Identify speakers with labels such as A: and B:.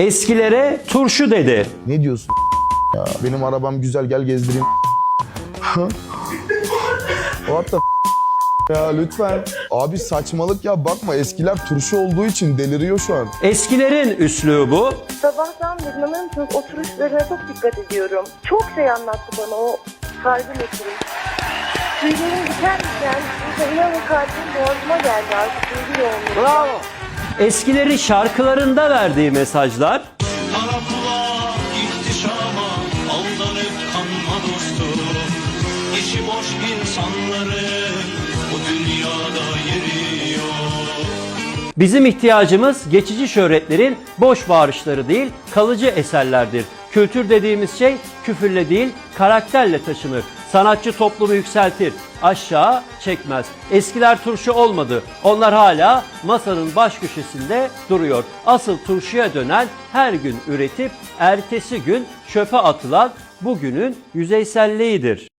A: Eskilere turşu dedi.
B: Ne diyorsun ya? Benim arabam güzel gel gezdireyim. What the ya lütfen. Abi saçmalık ya bakma eskiler turşu olduğu için deliriyor şu an.
A: Eskilerin üslubu
C: Sabahtan beri inanır oturuşlarına çok dikkat ediyorum. Çok şey anlattı bana o kalbim oturuş. Tüylerim diken diken, işte inanın kalbim boğazıma geldi artık duygu yoğunluğu.
A: Bravo. Eskilerin şarkılarında verdiği mesajlar.
D: Araplar ihtişama aldanıp kanma dostum İçi boş insanların bu dünyada yeri yok
A: Bizim ihtiyacımız geçici şöhretlerin boş bağırışları değil, kalıcı eserlerdir. Kültür dediğimiz şey küfürle değil, karakterle taşınır. Sanatçı toplumu yükseltir, aşağı çekmez. Eskiler turşu olmadı. Onlar hala masanın baş köşesinde duruyor. Asıl turşuya dönen her gün üretip ertesi gün çöpe atılan bugünün yüzeyselliğidir.